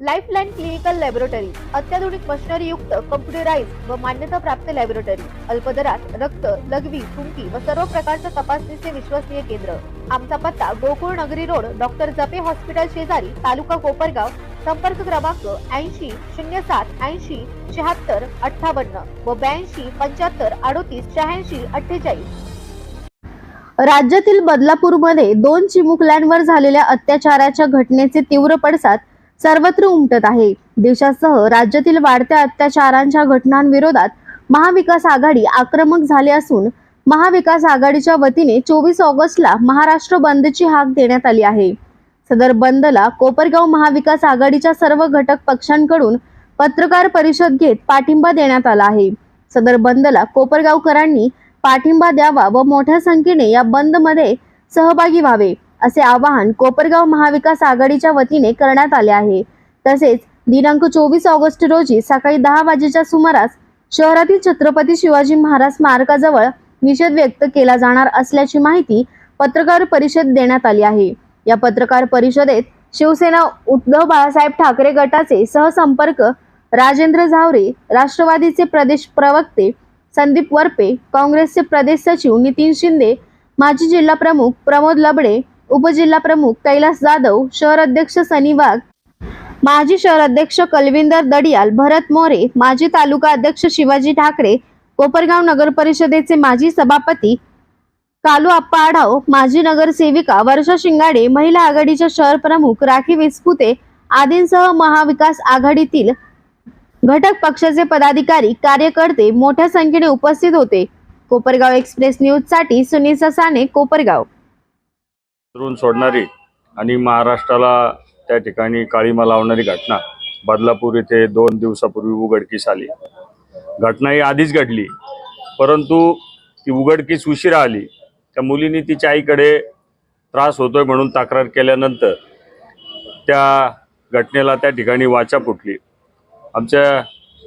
Lifeline clinical laboratory अत्याधुनिक machinery युक्त computerise व मान्यता प्राप्त लॅबोरेटरी अल्पदरात रक्त लघवी थुंकी व सर्व प्रकारच्या तपासणीचे विश्वसनीय केंद्र. आमचा पत्ता गोकुळ नगरी रोड डॉक्टर जपे हॉस्पिटल शेजारी तालुका कोपरगाव संपर्क क्रमांक ऐंशी शून्य सात ऐंशी शहात्तर अठ्ठावन्न व ब्याऐंशी पंच्याहत्तर अडोतीस शहाऐंशी अठ्ठेचाळीस. राज्यातील बदलापूरमध्ये दोन चिमुकल्यांवर झालेल्या अत्याचाराच्या घटनेचे तीव्र पडसाद सर्वत्र उमटत आहे. देशासह राज्यातील वाढत्या अत्याचारांच्या घटनांविरोधात महाविकास आघाडी आक्रमक झाले असून महाविकास आघाडीच्या वतीने चोवीस ऑगस्टला महाराष्ट्र बंदची हाक देण्यात आली आहे. सदर बंदला कोपरगाव महाविकास आघाडीच्या सर्व घटक पक्षांकडून पत्रकार परिषद घेत पाठिंबा देण्यात आला आहे. सदर बंदला कोपरगावकरांनी पाठिंबा द्यावा व मोठ्या संख्येने या बंदमध्ये सहभागी व्हावे. असे आवाहन कोपरगाव महाविकास आघाडीच्या वतीने करण्यात आले आहे. तसेच दिनांक चोवीस ऑगस्ट रोजी सकाळी दहा वाजेच्या सुमारास शहरातील छत्रपती शिवाजी महाराज स्मारकाजवळ निषेध व्यक्त केला जाणार असल्याची माहिती पत्रकार परिषद देण्यात आली आहे. या पत्रकार परिषदेत शिवसेना उद्धव बाळासाहेब ठाकरे गटाचे सहसंपर्क राजेंद्र झावरे राष्ट्रवादीचे प्रदेश प्रवक्ते संदीप वरपे काँग्रेसचे प्रदेश सचिव नितीन शिंदे माजी जिल्हा प्रमुख प्रमोद लबडे उपजिल्हा प्रमुख कैलास जाधव शहर अध्यक्ष सनी वाघ माजी शहर अध्यक्ष कलविंदर दडियाल भरत मोरे माजी तालुका अध्यक्ष शिवाजी ठाकरे कोपरगाव नगर परिषदेचे माजी सभापती कालू आप्पा आढाव माजी नगरसेविका वर्षा शिंगाडे महिला आघाडीच्या शहर प्रमुख राखी विस्पुते आदींसह महाविकास आघाडीतील घटक पक्षाचे पदाधिकारी कार्यकर्ते मोठ्या संख्येने उपस्थित होते. कोपरगाव एक्सप्रेस न्यूजसाठी सुनील ससाने कोपरगाव. उतरून सोडणारी आणि महाराष्ट्राला त्या ठिकाणी काळीमा लावणारी घटना. बदलापूर येथे दोन दिवसापूर्वी उघडकीस आली. घटना ही आधीच घडली. परंतु ती उघडकीस उशिरा आली. त्या मुलीने तिच्या आईकडे त्रास होतोय म्हणून तक्रार केल्यानंतर त्या घटनेला त्या ठिकाणी वाचा फुटली. आमच्या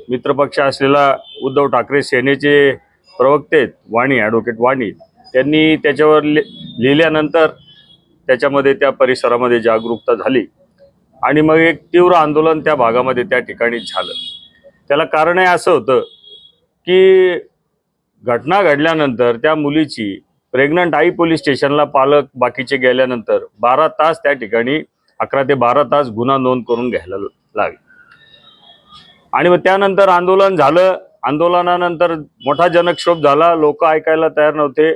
मित्रपक्ष असलेला उद्धव ठाकरे सेनेचे प्रवक्ते वाणी ॲडव्होकेट वाणी त्यांनी त्याच्यावर लि लिहिल्यानंतर त्याच्यामध्ये त्या परिसरामध्ये जागरूकता झाली. आणि मग एक तीव्र आंदोलन त्या भागामध्ये त्या ठिकाणी झालं. त्याला कारण आहे असं होतं की घटना घडल्यानंतर त्या मुलीची प्रेग्नंट आई पोलीस स्टेशनला पालक बाकीचे गेल्यानंतर बारा तास त्या ठिकाणी अकरा ते बारा तास गुन्हा नोंद करून घ्यायला लागले. आणि मग त्यानंतर आंदोलन झालं. आंदोलनानंतर मोठा जनक्षोभ झाला. लोक ऐकायला तयार नव्हते.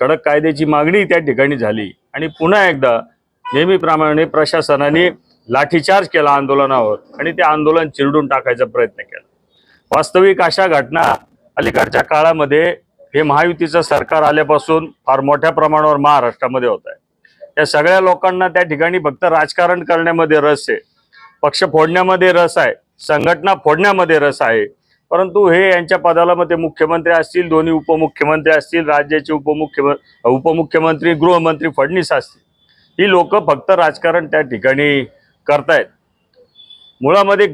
कडक कायद्याची मागणी त्या ठिकाणी झाली. आणि पुन्हा एकदा नेहमीप्रमाणे प्रशासनाने लाठीचार्ज केला आंदोलनावर आणि ते आंदोलन चिरडून टाकायचा प्रयत्न केला. वास्तविक अशा घटना अलीकडच्या काळामध्ये हे महायुतीचं सरकार आल्यापासून फार मोठ्या प्रमाणावर महाराष्ट्रामध्ये होत आहे. या सगळ्या लोकांना त्या ठिकाणी फक्त राजकारण करण्यामध्ये रस आहे. पक्ष फोडण्यामध्ये रस आहे. संघटना फोडण्यामध्ये रस आहे. परंतु हे यांच्या पदाला मग ते मुख्यमंत्री असतील दोन्ही उपमुख्यमंत्री असतील राज्याचे उपमुख्यम उपमुख्यमंत्री गृहमंत्री फडणीस असतील. ही लोक फक्त राजकारण त्या ठिकाणी करतायत. मुळामध्ये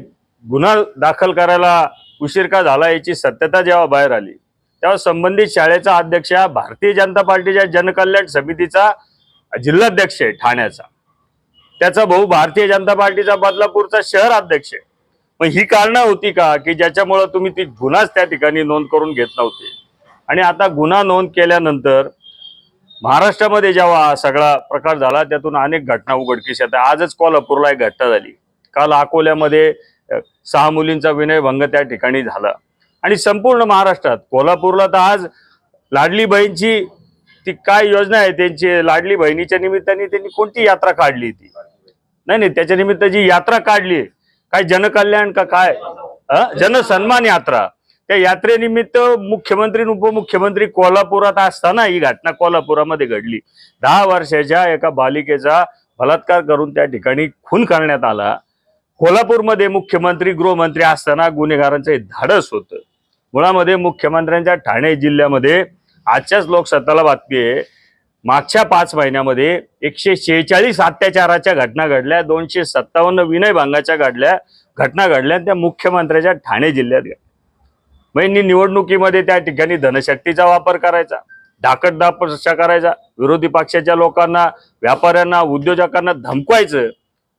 गुन्हा दाखल करायला उशीर का झाला याची सत्यता जेव्हा बाहेर आली तेव्हा संबंधित शाळेचा अध्यक्ष हा भारतीय जनता पार्टीच्या जनकल्याण समितीचा जिल्हाध्यक्ष आहे ठाण्याचा. त्याचा भाऊ भारतीय जनता पार्टीचा बदलापूरचा शहर अध्यक्ष आहे. मग ही कारणं होती का की ज्याच्यामुळं तुम्ही ती गुन्हाच त्या ठिकाणी नोंद करून घेत नव्हते? आणि आता गुन्हा नोंद केल्यानंतर महाराष्ट्रामध्ये जेव्हा सगळा प्रकार झाला त्यातून अनेक घटना उघडकीस येतात. आजच कोल्हापूरला एक घटना झाली. काल अकोल्यामध्ये सहा मुलींचा विनयभंग त्या ठिकाणी झाला. आणि संपूर्ण महाराष्ट्रात कोल्हापूरला तर आज लाडली बहीणची ती काय योजना आहे त्यांची लाडली बहिणीच्या निमित्ताने त्यांनी कोणती यात्रा काढली ती नाही नाही त्याच्या निमित्त जी यात्रा काढली काय जनकल्याण का काय? जनसन्मान यात्रा. त्या यात्रेनिमित्त मुख्यमंत्री उपमुख्यमंत्री कोल्हापुरात असताना ही घटना कोल्हापुरामध्ये घडली. दहा वर्षाच्या एका बालिकेचा बलात्कार करून त्या ठिकाणी खून करण्यात आला. कोल्हापूरमध्ये मुख्यमंत्री गृहमंत्री असताना गुन्हेगारांचं हे धाडस होतं. मुळामध्ये मुख्यमंत्र्यांच्या ठाणे जिल्ह्यामध्ये आजच्याच लोकसत्ताला बातमी आहे. मागच्या पाच महिन्यामध्ये एकशे शेहेचाळीस अत्याचाराच्या घटना घडल्या दोनशे सत्तावन्न विनयभंगाच्या घडल्या घटना घडल्या त्या मुख्यमंत्र्याच्या ठाणे जिल्ह्यात घडल्या. मग निवडणुकीमध्ये त्या ठिकाणी धनशक्तीचा वापर करायचा डाकटदापशा करायचा विरोधी पक्षाच्या लोकांना व्यापाऱ्यांना उद्योजकांना धमकवायचं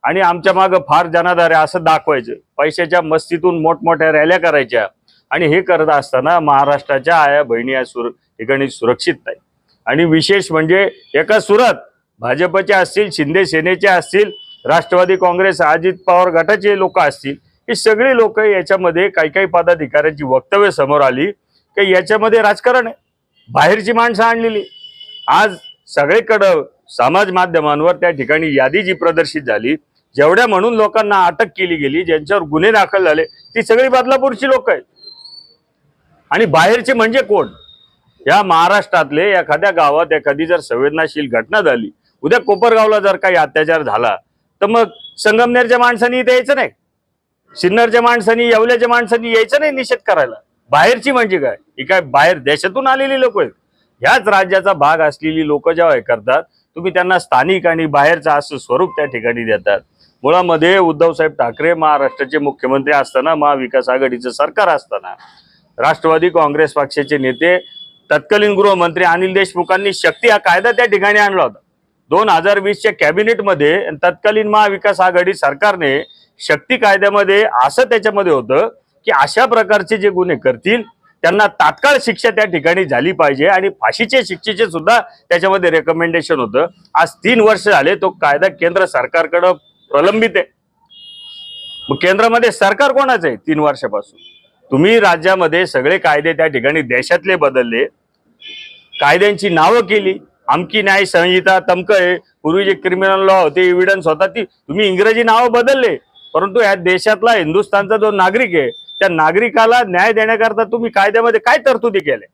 आणि आमच्या मागं फार जनाधार आहे असं दाखवायचं. पैशाच्या मस्तीतून मोठमोठ्या रॅल्या करायच्या आणि हे करत असताना महाराष्ट्राच्या आया बहिणी या सुर ठिकाणी सुरक्षित नाही आणि विशेष म्हणजे एका सुरात भाजपचे असतील शिंदे सेनेचे असतील राष्ट्रवादी काँग्रेस अजित पवार गटाचे लोक असतील ही सगळी लोक याच्यामध्ये काही काही पदाधिकाऱ्यांची वक्तव्य समोर आली की याच्यामध्ये राजकारण आहे. बाहेरची माणसं आणलेली. आज सगळीकडं समाज माध्यमांवर त्या ठिकाणी यादी जी प्रदर्शित झाली जेवढ्या म्हणून लोकांना अटक केली गेली ज्यांच्यावर गुन्हे दाखल झाले ती सगळी बदलापूरची लोक आहेत. आणि बाहेरचे म्हणजे कोण? या महाराष्ट्रातले एखाद्या गावात एखादी जर संवेदनाशील घटना झाली उद्या कोपरगावला जर काही अत्याचार झाला तर मग संगमनेरच्या माणसांनी इथे यायचं नाही. सिन्नरच्या माणसांनी येवल्याच्या माणसांनी यायचं नाही निषेध करायला. बाहेरची म्हणजे काय? ही काय बाहेर देशातून आलेली लोक आहेत. ह्याच राज्याचा भाग असलेली लोक जेव्हा हे करतात तुम्ही त्यांना स्थानिक आणि बाहेरचं असं स्वरूप त्या ठिकाणी देतात. मुळामध्ये उद्धवसाहेब ठाकरे महाराष्ट्राचे मुख्यमंत्री असताना महाविकास आघाडीचं सरकार असताना राष्ट्रवादी काँग्रेस पक्षाचे नेते तत्कालीन गृहमंत्री अनिल देशमुखांनी शक्ती हा कायदा त्या ठिकाणी आणला होता. दोन हजार वीसच्या कॅबिनेटमध्ये आणि तत्कालीन महाविकास आघाडी सरकारने शक्ती कायद्यामध्ये असं त्याच्यामध्ये होतं की अशा प्रकारचे जे गुन्हे करतील त्यांना तात्काळ शिक्षा त्या ठिकाणी झाली पाहिजे आणि फाशीचे शिक्षेचे सुद्धा त्याच्यामध्ये रेकमेंडेशन होतं. आज तीन वर्ष झाले तो कायदा केंद्र सरकारकडं प्रलंबित आहे. मग केंद्रामध्ये सरकार कोणाचं आहे तीन वर्षापासून? तुम्ही राज्यामध्ये सगळे कायदे त्या ठिकाणी देशातले बदलले. कायद्यांची नावं केली. आमकी न्याय संहिता तमक आहे. पूर्वी जे क्रिमिनल लॉ होते इव्हिडन्स होता ती तुम्ही इंग्रजी नावं बदलले. परंतु या देशातला हिंदुस्थानचा जो नागरिक आहे त्या नागरिकाला न्याय देण्याकरता तुम्ही कायद्यामध्ये काय तरतुदी केल्या?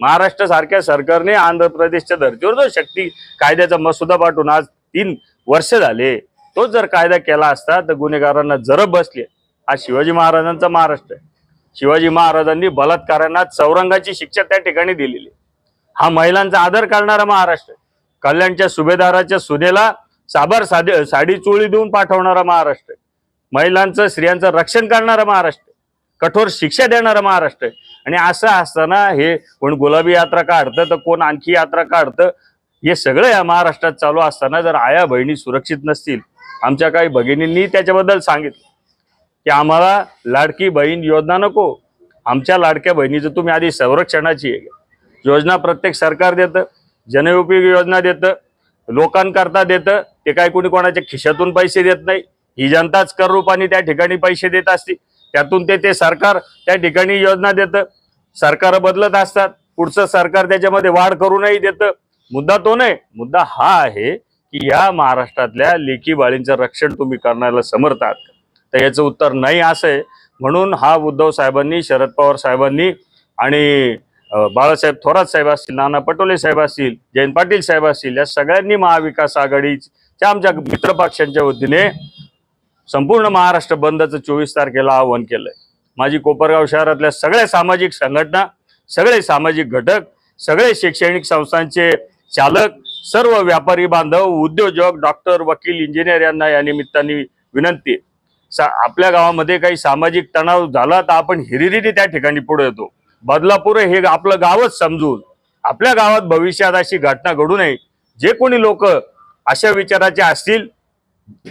महाराष्ट्र सारख्या सरकारने आंध्र प्रदेशच्या धर्तीवर जो शक्ती कायद्याचा मसुदा पाठवून आज तीन वर्ष झाले. तोच जर कायदा केला असता तर गुन्हेगारांना जरब बसले. हा शिवाजी महाराजांचा महाराष्ट्र आहे. शिवाजी महाराजांनी बलात्कारांना चौरंगाची शिक्षा त्या ठिकाणी दिलेली. हा महिलांचा आदर करणारा महाराष्ट्र. कल्याणच्या सुभेदाराच्या सुनेला साबर साधे साडी चोळी देऊन पाठवणारा महाराष्ट्र. महिलांचं स्त्रियांचं रक्षण करणारा महाराष्ट्र. कठोर शिक्षा देणारा महाराष्ट्र. आणि असं असताना हे कोण गुलाबी यात्रा काढतं तर कोण आणखी यात्रा काढतं हे सगळं या महाराष्ट्रात चालू असताना जर आया बहिणी सुरक्षित नसतील आमच्या काही भगिनींनी त्याच्याबद्दल सांगितलं. की आम्हाला लाडकी बहीण योजना नको. आमच्या लाडक्या बहिणीचं तुम्ही आधी संरक्षणाची आहे. योजना प्रत्येक सरकार देतं जनउपयोगी योजना देतं लोकांकरता देतं ते काय कोणी कोणाच्या खिशातून पैसे देत नाही. ही जनताच कर रूपाने त्या ठिकाणी पैसे देत असते. त्यातून ते ते सरकार त्या ठिकाणी योजना देतं. सरकार बदलत असतात. पुढचं सरकार त्याच्यामध्ये वाढ करूनही देतं. मुद्दा तो नाही. मुद्दा हा आहे की या महाराष्ट्रातल्या लेखी बाळींचं रक्षण तुम्ही करण्याला समर्थ आहात तर याचं उत्तर नाही असं आहे म्हणून हा उद्धव साहेबांनी शरद पवार साहेबांनी आणि बाळासाहेब थोरात साहेब असतील नाना पटोले साहेब असतील जयंत पाटील साहेब असतील या सगळ्यांनी महाविकास आघाडीच्या आमच्या मित्रपक्षांच्या वतीने संपूर्ण महाराष्ट्र बंदचं चोवीस तारखेला आवाहन केलंय माझी कोपरगाव शहरातल्या सगळ्या सामाजिक संघटना सगळे सामाजिक घटक सगळे शैक्षणिक संस्थांचे चालक सर्व व्यापारी बांधव उद्योजक डॉक्टर वकील इंजिनियर यांना या निमित्ताने विनंती आहे. सा- आपल्या गावामध्ये काही सामाजिक तणाव झाला तर आपण हिरिरीने त्या ठिकाणी पुढे येतो. बदलापूर हे आपलं गावच समजून आपल्या गावात भविष्यात अशी घटना घडू नये. जे कोणी लोक अशा विचाराचे असतील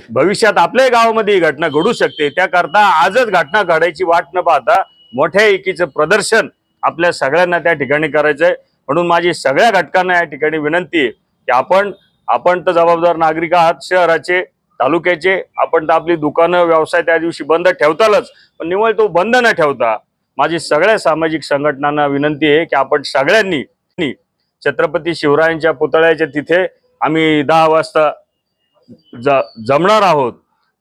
भविष्यात आपल्याही गावामध्ये ही घटना घडू शकते. त्याकरता आजच घटना घडायची वाट न पाहता मोठ्या एकीचं प्रदर्शन आपल्या सगळ्यांना त्या ठिकाणी करायचंय म्हणून माझी सगळ्या घटकांना या ठिकाणी विनंती आहे की आपण आपण तर जबाबदार नागरिक आहात शहराचे तालुक्याचे आपण तर आपली दुकानं व्यवसाय त्या दिवशी बंद ठेवतालच पण निवळ तो बंद न ठेवता माझी सगळ्या सामाजिक संघटनांना विनंती आहे की आपण सगळ्यांनी छत्रपती शिवरायांच्या पुतळ्याच्या तिथे आम्ही दहा वाजता ज जमणार आहोत.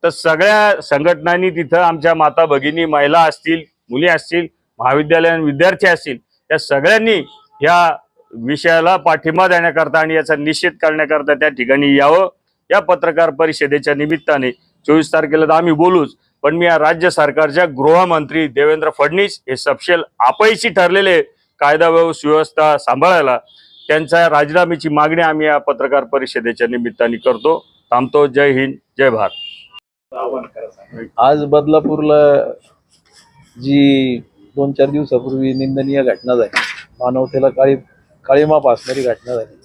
तर सगळ्या संघटनांनी तिथं आमच्या माता भगिनी महिला असतील मुली असतील महाविद्यालयीन विद्यार्थी असतील त्या सगळ्यांनी या विषयाला पाठिंबा देण्याकरता आणि याचा निषेध करण्याकरता त्या ठिकाणी यावं. या पत्रकार परिषदेच्या निमित्ताने चोवीस तारखेला तर आम्ही बोलूच पण मी या राज्य सरकारच्या गृहमंत्री देवेंद्र फडणवीस हे सपशेल अपयशी ठरलेले कायदा सुव्यवस्था सांभाळायला त्यांच्या राजीनाम्याची मागणी आम्ही या पत्रकार परिषदेच्या निमित्ताने करतो. थांबतो. जय हिंद. जय भारत. आज बदलापूरला जी दोन चार दिवसापूर्वी निंदनीय घटना झाली मानवतेला काळी काळीमाप असणारी घटना झाली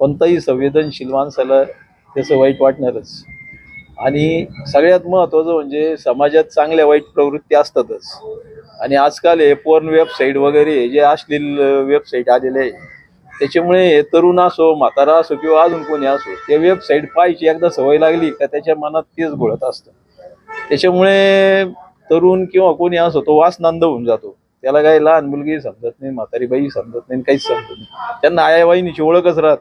कोणताही संवेदनशील माणसाला त्याचं वाईट वाटणारच. आणि सगळ्यात महत्त्वाचं म्हणजे समाजात चांगल्या वाईट प्रवृत्ती असतातच. आणि आजकाल हे पोर्न वेबसाईट वगैरे जे अश्लील वेबसाईट आलेले आहे त्याच्यामुळे हे तरुण असो म्हातारा असो किंवा अजून कोणी असो ते वेबसाईट पाहायची एकदा सवय लागली का त्याच्या मनात तेच घोळत असतं. त्याच्यामुळे तरुण किंवा कोणी असो तो वासनांद होऊन जातो. त्याला काही लहान मुलगी समजत नाही म्हातारी बाई समजत नाही काहीच समजत नाही. त्यांना आया ओळखच राहत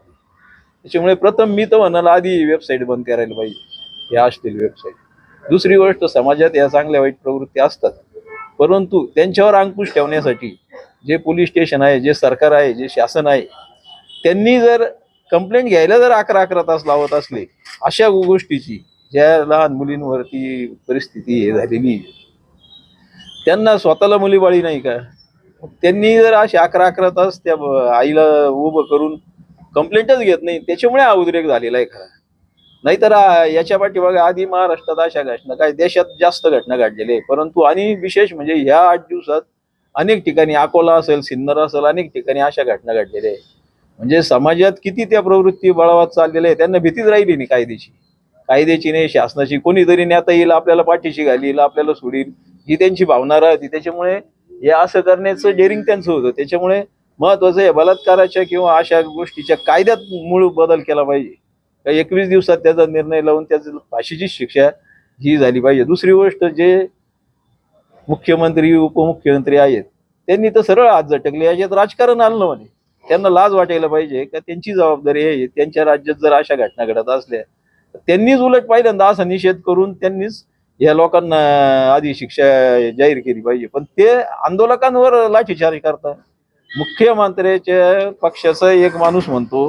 त्याच्यामुळे प्रथम मी तर म्हणाल आधी वेबसाईट बंद करायला पाहिजे. या असतील वेबसाईट दुसरी गोष्ट समाजात या चांगल्या वाईट प्रवृत्ती असतात. परंतु त्यांच्यावर अंकुश ठेवण्यासाठी जे पोलीस स्टेशन आहे जे सरकार आहे जे शासन आहे त्यांनी जर कंप्लेंट घ्यायला जर अकरा अकरा तास लावत असले अशा गोष्टीची ज्या लहान मुलींवरती परिस्थिती हे झालेली आहे, त्यांना स्वतःला मुलीबाळी नाही का? त्यांनी जर असे अकरा अकरा तास त्या आईला उभं करून कंप्लेंटच घेत नाही. त्याच्यामुळे हा उद्रेक झालेला आहे खरा. नाहीतर याच्या याच्या पाठीमागे आधी महाराष्ट्रात अशा घटना काय देशात जास्त घटना घडलेल्या आहे. परंतु आणि विशेष म्हणजे ह्या आठ दिवसात अनेक ठिकाणी अकोला असेल सिन्नर असेल अनेक ठिकाणी अशा घटना घडलेल्या आहे म्हणजे समाजात किती त्या प्रवृत्ती बळावत चाललेल्या आहे त्यांना भीतीच राहिली नाही कायद्याची कायद्याची नाही शासनाची. कोणीतरी नेता येईल आपल्याला पाठीशी घालील आपल्याला सोडील ही त्यांची भावना राहते. त्याच्यामुळे हे असं करण्याचं डेअरिंग त्यांचं होतं. त्याच्यामुळे महत्वाचं आहे बलात्काराच्या किंवा अशा गोष्टीच्या कायद्यात मूळ बदल केला पाहिजे. एकवीस दिवसात त्याचा निर्णय लावून त्याची फाशीची शिक्षा ही झाली पाहिजे. दुसरी गोष्ट जे मुख्यमंत्री उपमुख्यमंत्री आहेत त्यांनी तर सरळ हात झटकले. याच्यात राजकारण आणलं म्हणे. त्यांना लाज वाटायला पाहिजे का त्यांची जबाबदारी आहे. त्यांच्या राज्यात जर अशा घटना घडत असल्या तर त्यांनीच उलट पहिल्यांदा असा निषेध करून त्यांनीच या लोकांना आधी शिक्षा जाहीर केली पाहिजे. पण ते आंदोलकांवर लाठीचार्ज करतात. मुख्यमंत्र्याच्या पक्षाचा एक माणूस म्हणतो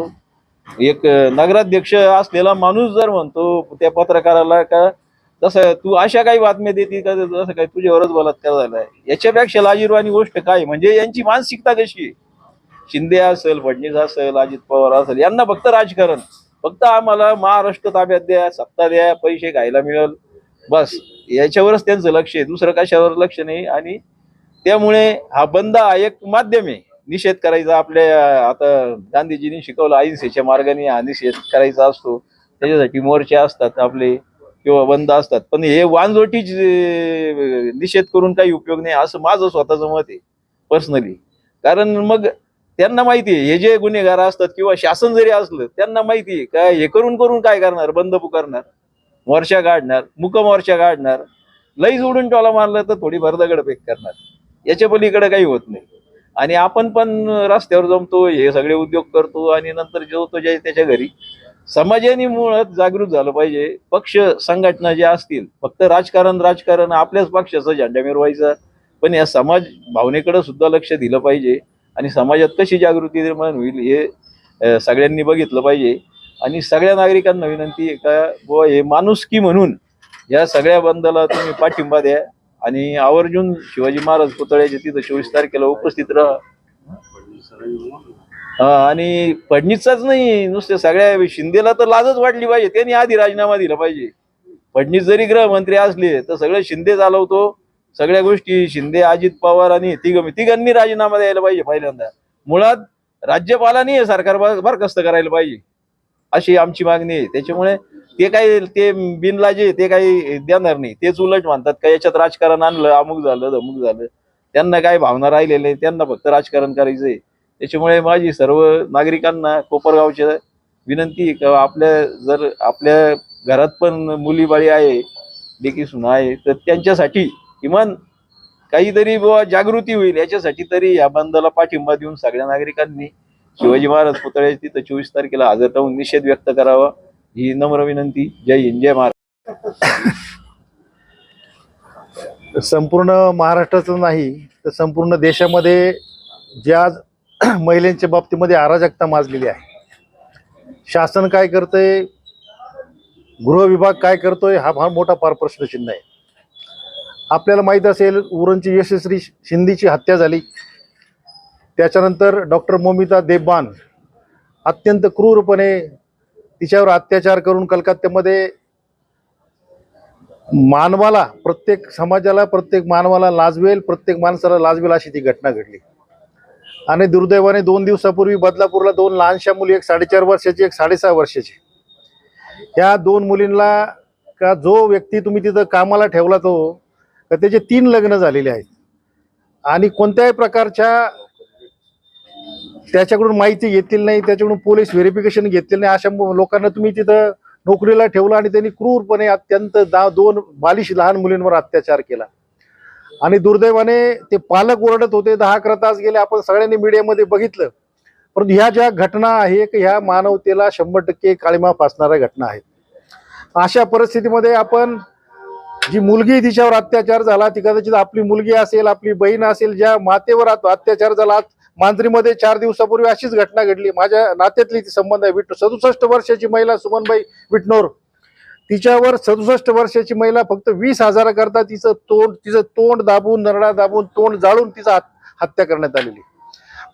एक नगराध्यक्ष असलेला माणूस जर म्हणतो त्या पत्रकाराला का तसं तू अशा काही बातम्या देते का जसं काय तुझ्यावरच बलात्कार झालाय? याच्यापेक्षा लाजीरवाणी गोष्ट काय? म्हणजे यांची मानसिकता कशी? शिंदे असेल फडणवीस असेल अजित पवार असेल यांना फक्त राजकारण. फक्त आम्हाला महाराष्ट्र ताब्यात द्या सत्ता द्या पैसे खायला मिळेल. बस. याच्यावरच त्यांचं लक्ष आहे. दुसरं कशावर लक्ष नाही. आणि त्यामुळे हा बंद हा एक माध्यम आहे. निषेध करायचा आपल्या आता गांधीजींनी शिकवलं अहिंसेच्या मार्गाने हा निषेध करायचा असतो. त्याच्यासाठी मोर्चे असतात आपले किंवा बंद असतात. पण हे वानजोटी निषेध करून काही उपयोग नाही असं माझं स्वतःचं मत आहे पर्सनली कारण मग त्यांना माहिती आहे हे जे गुन्हेगार असतात किंवा शासन जरी असलं त्यांना माहिती आहे का हे करून करून काय करणार? बंद पुकारणार मोर्चा काढणार मुक मोर्चा काढणार लई जोडून टोला मारलं तर थोडी भरदगड पेक करणार. याच्या पलीकडे काही होत नाही. आणि आपण पण रस्त्यावर जमतो हे सगळे उद्योग करतो आणि नंतर जेवतो जे त्याच्या घरी. समाजाने मुळात जागृत झालं पाहिजे. पक्ष संघटना ज्या असतील फक्त राजकारण राजकारण आपल्याच पक्षाचा झेंडा मिरवायचा. पण या समाज भावनेकडे सुद्धा लक्ष दिलं पाहिजे आणि समाजात कशी जागृती निर्माण होईल हे सगळ्यांनी बघितलं पाहिजे. आणि सगळ्या नागरिकांना विनंती आहे का बुवा हे माणुसकी म्हणून या सगळ्या बंदला तुम्ही पाठिंबा द्या. आणि आवर्जून शिवाजी महाराज पुतळ्याच्या तिथं चोवीस तारखेला उपस्थित राहा. आणि फडणीसचाच नाही नुसते सगळ्या शिंदेला तर लाजच वाटली पाहिजे त्यांनी आधी राजीनामा दिला पाहिजे. फडणीस जरी गृहमंत्री असले तर सगळं शिंदे चालवतो. सगळ्या गोष्टी शिंदे अजित पवार आणि तिघ तिघांनी राजीनामा द्यायला पाहिजे पहिल्यांदा. मुळात राज्यपालांनी हे सरकार बरखास्त करायला पाहिजे. अशी आमची मागणी आहे. त्याच्यामुळे ते काही ते बिनलाजे ते काही देणार नाही. तेच उलट म्हणतात का याच्यात राजकारण आणलं अमुक झालं धमुक झालं. त्यांना काय भावना राहिलेल्या नाही त्यांना फक्त राजकारण करायचंय त्याच्यामुळे माझी सर्व नागरिकांना कोपरगावच्या विनंती किंवा का आपल्या जर आपल्या घरात पण मुली बाळी आहे लेकी सुना आहे तर त्यांच्यासाठी किमान काहीतरी बुवा जागृती होईल याच्यासाठी तरी या बंदला पाठिंबा देऊन सगळ्या नागरिकांनी शिवाजी महाराज पुतळ्या तिथं चोवीस तारखेला हजर राहून निषेध व्यक्त करावा. ही नम्र विनंती. जय हिंद जय संपूर्ण महाराष्ट्राचं नाही तर संपूर्ण देशामध्ये ज्या महिलांच्या बाबतीमध्ये अराजकता माजलेली आहे. शासन काय करतंय? गृह विभाग काय करतोय? हा फार मोठा फार प्रश्नचिन्ह आहे. आपल्याला माहीत असेल उरणची यशस्वी शिंदेची हत्या झाली. त्याच्यानंतर डॉक्टर मोमिता देबबान अत्यंत क्रूरपणे तिच्यावर अत्याचार करून कलकत्त्यामध्ये मानवाला प्रत्येक समाजाला प्रत्येक मानवाला लाजवेल प्रत्येक माणसाला लाजवेल अशी ती घटना घडली. आणि दुर्दैवाने दोन दिवसापूर्वी बदलापूरला दोन लहानशा मुली एक साडेचार वर्षाची एक साडेसहा वर्षाची. या दोन मुलींना का जो व्यक्ती तुम्ही तिथं कामाला ठेवला तो का त्याचे तीन लग्न झालेले आहेत. आणि कोणत्याही प्रकारच्या त्याच्याकडून माहिती घेतलेली नाही त्याच्याकडून पोलीस व्हेरिफिकेशन घेतलेलं नाही अशा लोकांना तुम्ही तिथं नोकरीला ठेवलं आणि त्यांनी क्रूरपणे अत्यंत दा दोन बालिश लहान मुलींवर अत्याचार केला. आणि दुर्दैवाने ते पालक ओरडत होते दहा अकरा तास गेले आपण सगळ्यांनी मीडियामध्ये बघितलं. परंतु ह्या ज्या घटना आहे की ह्या मानवतेला शंभर टक्के काळीमा फासणाऱ्या घटना आहेत. अशा परिस्थितीमध्ये आपण जी मुलगी तिच्यावर अत्याचार झाला ती कदाचित आपली मुलगी असेल आपली बहीण असेल ज्या मातेवर अत्याचार झाला मांजरीमध्ये चार दिवसापूर्वी अशीच घटना घडली. माझ्या नात्यातली ती संबंध आहे. विट सदुसष्ट वर्षाची महिला सुमनबाई विठनोर तिच्यावर सदुसष्ट वर्षाची महिला फक्त वीस हजाराकरता तिचं तोंड तिचं तोंड दाबून नरडा दाबून तोंड जाळून तिचा हत्या करण्यात आलेली.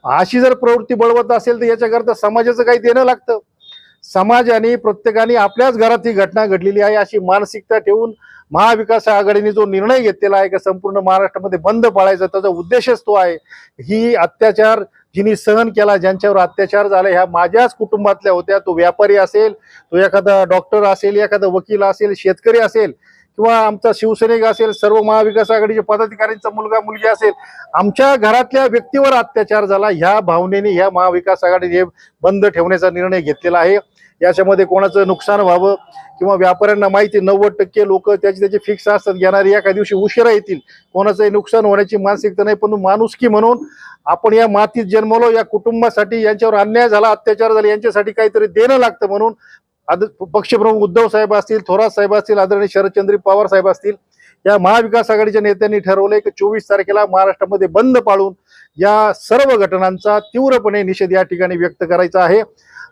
अशी जर प्रवृत्ती बळवत असेल तर याच्याकरता समाजाचं काही देणं लागतं. समाजाने प्रत्येकाने आपल्याच घरात ही घटना घडलेली आहे अशी मानसिकता ठेवून महाविकास आघाडीने जो निर्णय घेतलेला आहे का संपूर्ण महाराष्ट्रामध्ये बंद पाळायचा त्याचा उद्देशच तो आहे. ही अत्याचार जिने सहन केला ज्यांच्यावर अत्याचार झाला ह्या माझ्याच कुटुंबातल्या होत्या तो व्यापारी असेल तो एखादा डॉक्टर असेल एखादा वकील असेल शेतकरी असेल किंवा आमचा शिवसैनिक असेल सर्व महाविकास आघाडीचे पदाधिकाऱ्यांचा मुलगा मुलगी असेल आमच्या घरातल्या व्यक्तीवर अत्याचार झाला ह्या भावनेने ह्या महाविकास आघाडीने बंद ठेवण्याचा निर्णय घेतलेला आहे. याच्यामध्ये कोणाचं नुकसान व्हावं किंवा व्यापाऱ्यांना माहिती नव्वद टक्के लोक त्याची त्याचे फिक्स असतात घेणारे एका दिवशी उशिरा येतील. कोणाचंही नुकसान होण्याची मानसिकता नाही पण माणुसकी म्हणून आपण या मातीत जन्मलो या कुटुंबासाठी यांच्यावर अन्याय झाला अत्याचार झाला यांच्यासाठी काहीतरी देणं लागतं म्हणून आद पक्षप्रमुख उद्धव साहेब असतील थोरात साहेब असतील आदरणीय शरदचंद्र पवार साहेब असतील या महाविकास आघाडीच्या नेत्यांनी ठरवलंय की चोवीस तारखेला महाराष्ट्रामध्ये बंद पाळून या सर्व घटनांचा तीव्रपणे निषेध या ठिकाणी व्यक्त करायचा आहे.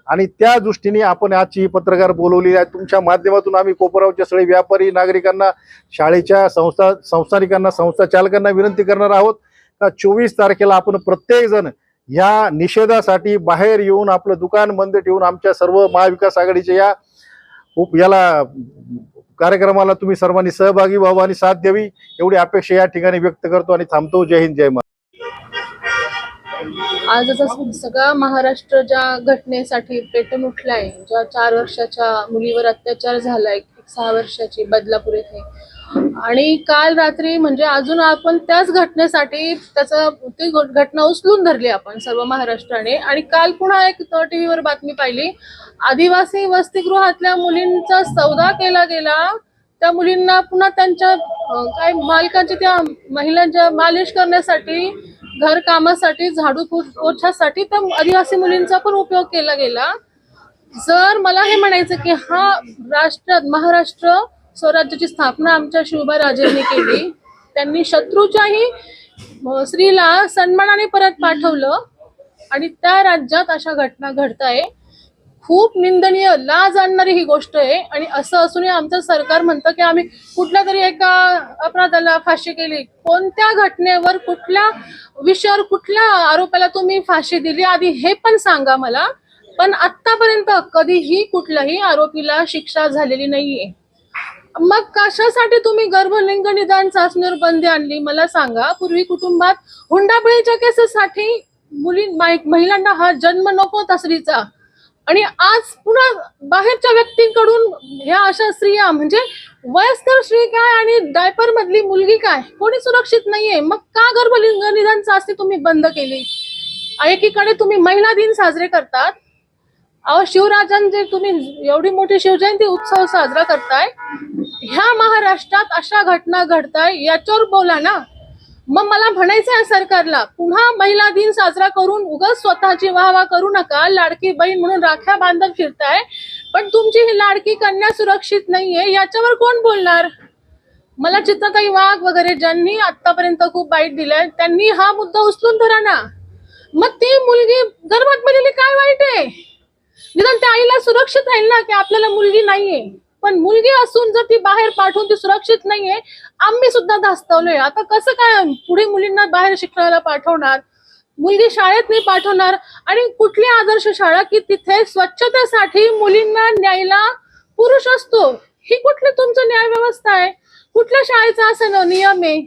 आणि त्या दृष्टीने आपण आजची ही पत्रकार बोलवली आहे तुमच्या माध्यमातून आम्ही कोपरावच्या सगळे व्यापारी नागरिकांना शाळेच्या संस्था संस्थानिकांना संस्था चालकांना विनंती करणार आहोत. का चोवीस तारखेला आपण प्रत्येकजण या निषेधासाठी बाहेर येऊन आपलं दुकान बंद ठेवून आमच्या सर्व महाविकास आघाडीच्या या उप याला कार्यक्रमाला तुम्ही सर्वांनी सहभागी व्हावं आणि साथ द्यावी एवढी अपेक्षा या ठिकाणी व्यक्त करतो आणि थांबतो. जय हिंद जय महाराष्ट्र. आज सगळा महाराष्ट्र ज्या घटनेसाठी पेटून उठलाय ज्या चार वर्षाच्या मुलीवर अत्याचार झालाय सहा वर्षाची बदलापूर येथे आणि काल रात्री म्हणजे अजून आपण त्याच घटनेसाठी त्याचा ती घटना उचलून धरली आपण सर्व महाराष्ट्राने. आणि काल पुन्हा एक टीव्हीवर बातमी पाहिली आदिवासी वसतिगृहातल्या मुलींचा सौदा केला गेला. त्या मुलींना पुन्हा त्यांच्या काय मालकाच्या त्या महिलांच्या मालिश करण्यासाठी घर कामासाठी झाडू पोछासाठी त्या आदिवासी मुलींचा पण उपयोग केला गेला. जर मला हे म्हणायचं की हा राष्ट्र महाराष्ट्र स्वराज्याची स्थापना आमच्या शिवबा राजेंनी केली. त्यांनी शत्रूच्याही स्त्रीला सन्मानाने परत पाठवलं. आणि त्या राज्यात अशा घटना घडताय. खूप निंदनीय लाज आणणारी ही गोष्ट आहे. आणि असं असूनही आमचं सरकार म्हणतं की आम्ही कुठल्या तरी एका अपराधाला फाशी केली. कोणत्या घटनेवर कुठल्या विषयावर कुठल्या आरोपाला तुम्ही फाशी दिली आधी हे पण सांगा मला. पण आतापर्यंत कधीही कुठल्याही आरोपीला शिक्षा झालेली नाहीये. मग कशासाठी तुम्ही गर्भलिंग निदान चाचणीवर बंदी आणली? मला सांगा. पूर्वी कुटुंबात हुंडाबळीच्या केसेससाठी मुली महिलांना हा जन्म नको होता स्त्रीचा आणि आज पुन्हा बाहेरच्या व्यक्तींकडून ह्या अशा स्त्रिया म्हणजे वयस्कर स्त्री काय आणि डायपर मधली मुलगी काय कोणी सुरक्षित नाहीये. मग का गर्भलिंग निदान चाचणी तुम्ही बंद केली? एकीकडे तुम्ही महिला दिन साजरे करतात अहो शिवराजांचे तुम्ही एवढी मोठी शिवजयंती उत्सव साजरा करताय ह्या महाराष्ट्रात अशा घटना घडताय याच्यावर बोला ना. मग मला म्हणायचं आहे सरकारला पुन्हा महिला दिन साजरा करून उगाच स्वतःची वाहवा करू नका लाडकी बहीण म्हणून राख्या बांधत फिरताय पण तुमची ही लाडकी कन्या सुरक्षित नाहीये याच्यावर कोण बोलणार? मला चित्रताई वाघ वगैरे ज्यांनी आतापर्यंत खूप वाईट दिलाय त्यांनी हा मुद्दा उचलून धरा ना. मग ती मुलगी गर्भात पडलेली काय वाईट आहे? निदान त्या आईला सुरक्षित राहील ना की आपल्याला मुलगी नाहीये. पण मुलगी असून जर ती बाहेर पाठवून ती सुरक्षित नाहीये आम्ही सुद्धा धास्तवलोय. आता कसं काय पुढे मुलींना बाहेर शिकवायला पाठवणार? मुलगी शाळेत नाही पाठवणार. आणि कुठली आदर्श शाळा की तिथे स्वच्छतेसाठी मुलींना न्यायला पुरुष असतो? ही कुठली तुमचं न्याय व्यवस्था आहे? कुठल्या शाळेचा असं नियम आहे?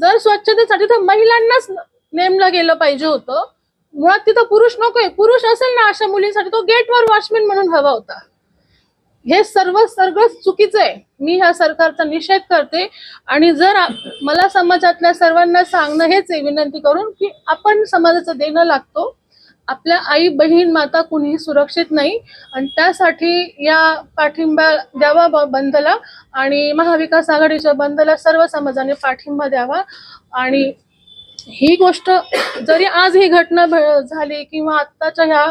जर स्वच्छतेसाठी तर महिलांनाच नेमलं गेलं पाहिजे होतं. मुळात तिथं पुरुष नकोय. पुरुष असेल ना अशा मुलींसाठी तो गेटवर वॉचमॅन म्हणून हवा होता. हे सर्व सगळं चुकीचं आहे. मी ह्या सरकारचा निषेध करते. आणि जर मला समाजातल्या सर्वांना सांगणं हेच आहे विनंती करून की आपण समाजाचं देणं लागतो. आपल्या आई बहीण माता कुणीही सुरक्षित नाही. आणि त्यासाठी या पाठिंबा द्यावा बंदला. आणि महाविकास आघाडीच्या बंदला सर्व समाजाने पाठिंबा द्यावा. आणि ही गोष्ट जरी आज ही घटना झाली किंवा आत्ताच्या ह्या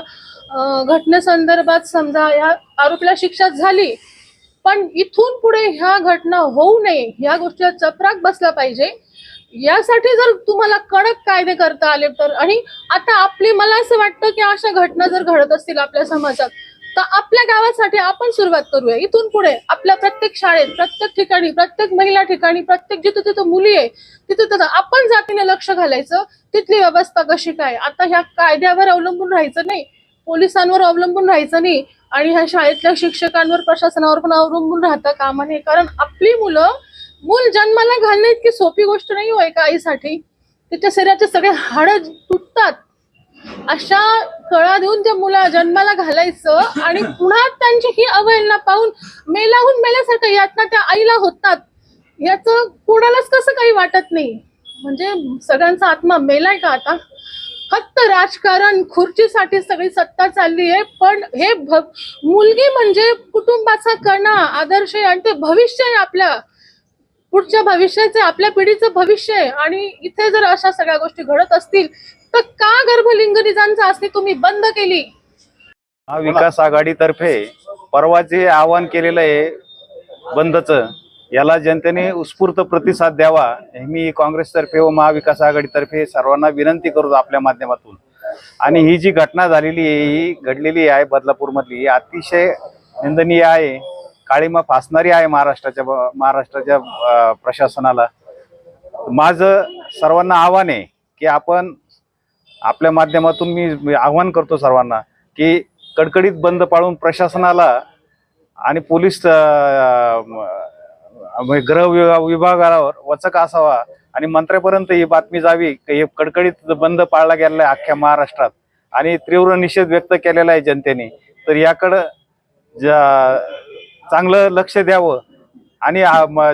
घटनेसंदर्भात समजा ह्या आरोपीला शिक्षा झाली पण इथून पुढे ह्या घटना होऊ नये ह्या गोष्टीला चपराक बसला पाहिजे यासाठी जर तुम्हाला कडक कायदे करता आले तर. आणि आता आपली मला असं वाटतं की अशा घटना जर घडत असतील आपल्या समाजात तर आपल्या गावासाठी आपण सुरुवात करूया. इथून पुढे आपल्या प्रत्येक शाळेत प्रत्येक ठिकाणी प्रत्येक महिला ठिकाणी प्रत्येक जिथं तिथं मुली आहे तिथं तिथं आपण जातीने लक्ष घालायचं तिथली व्यवस्था कशी काय? आता ह्या कायद्यावर अवलंबून राहायचं नाही पोलिसांवर अवलंबून राहायचं नाही आणि ह्या शाळेतल्या शिक्षकांवर प्रशासनावर पण अवलंबून राहता कामा नये. कारण आपली मुलं मूल जन्माला घालणं इतकी सोपी गोष्ट नाही हो एका आईसाठी. तिच्या शरीराचे सगळे हाडं तुटतात. अशा कळा देऊन त्या मुला जन्माला घालायचं आणि पुन्हा त्यांची ही अवहेलना पाहून मेलाहून मेल्यासारखं यातना त्या आईला होतात. याचं कोणालाच कसं काही वाटत नाही. म्हणजे सगळ्यांचा आत्मा मेलाय का आता? फक्त राजकारण खुर्चीसाठी सगळी सत्ता चालली आहे पण हे भग मुलगी म्हणजे कुटुंबाचा कणा आदर्श आहे आणि ते भविष्य आहे आपल्या. पुढच्या भविष्याचे आपल्या पिढीचं भविष्य आहे. आणि इथे जर अशा सगळ्या गोष्टी घडत असतील तर का गर्भलिंग चाचणी तुम्ही बंद केली? महाविकास आघाडीतर्फे परवा जे आवाहन केलेलं आहे बंदच याला जनतेने उत्स्फूर्त प्रतिसाद द्यावा हे मी काँग्रेसतर्फे व महाविकास आघाडीतर्फे सर्वांना विनंती करतो आपल्या माध्यमातून. आणि ही जी घटना झालेली आहे ही घडलेली आहे बदलापूरमधली ही अतिशय निंदनीय आहे काळीमा फासणारी आहे महाराष्ट्राच्या महाराष्ट्राच्या प्रशासनाला. माझं सर्वांना आव्हान आहे की आपण आपल्या माध्यमातून मी आवाहन आव्हान करतो सर्वांना की कडकडीत बंद पाळून प्रशासनाला आणि पोलीस म्हणजे गृह विभा- विभागावर वचक असावा आणि मंत्र्यापर्यंत ही बातमी जावी की हे कडकडीत बंद पाळला गेलेला आहे अख्ख्या महाराष्ट्रात. आणि तीव्र निषेध व्यक्त केलेला आहे जनतेने. तर याकडं ज्या चांगलं लक्ष द्यावं आणि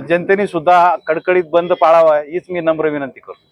जनतेने सुद्धा कडकडीत बंद पाळावा हीच मी नम्र विनंती करतो.